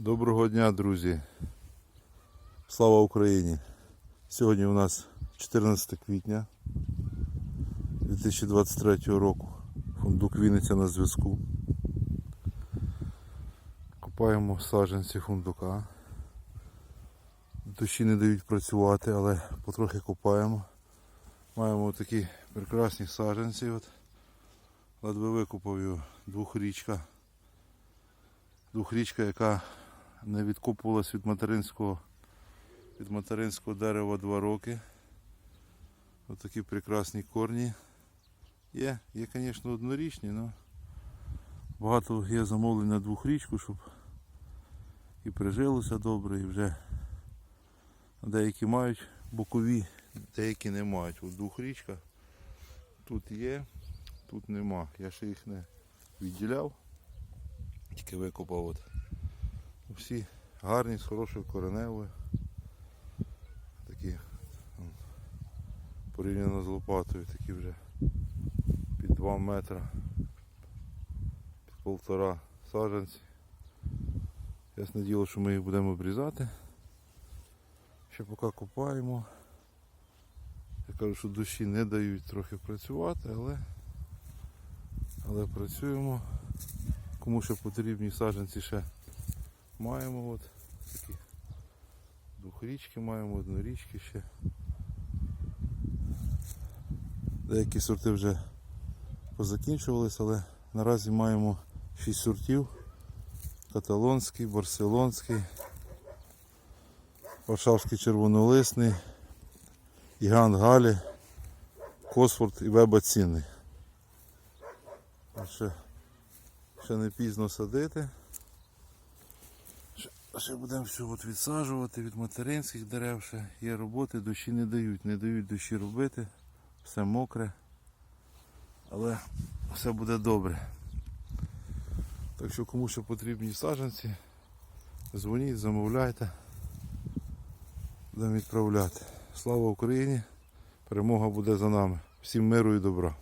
Доброго дня, друзі. Слава Україні! Сьогодні у нас 14 квітня 2023 року. Фундук Вінниця на зв'язку. Копаємо саджанці фундука. Дощі не дають працювати, але потрохи копаємо. Маємо такі прекрасні саджанці. От. Ледве викопав його двохрічка. Двохрічка, яка не відкопувалась від материнського, від материнського дерева два роки. Ось такі прекрасні корні. Є, є, звісно, однорічні, але багато є замовлень на двохрічку, щоб і прижилося добре, і вже деякі мають бокові, деякі не мають. От двохрічка тут є, тут нема. Я ще їх не відділяв. Тільки викопав от. Всі гарні, з хорошою кореневою. Такі порівняно з лопатою, такі вже під 2 метра, під полтора саджанці. Ясне діло, що ми їх будемо обрізати. Ще поки копаємо. Я кажу, що душі не дають трохи працювати, але, але працюємо. Кому ще потрібні саджанці ще маємо от такі двохрічки маємо, однорічки ще. Деякі сорти вже позакінчувались, але наразі маємо 6 сортів. Каталонський, барселонський, Варшавський червонолисний, Гігант Галі, Косфорд і Веба цінний. Ще ще не пізно садити. Ще, будемо все от відсаджувати від материнських дерев. Ще є роботи, дощі не дають, не дають дощі робити. Все мокре. Але все буде добре. Так що кому ще потрібні саджанці, дзвоніть, замовляйте. Будемо відправляти. Слава Україні! Перемога буде за нами. Всім миру і добра.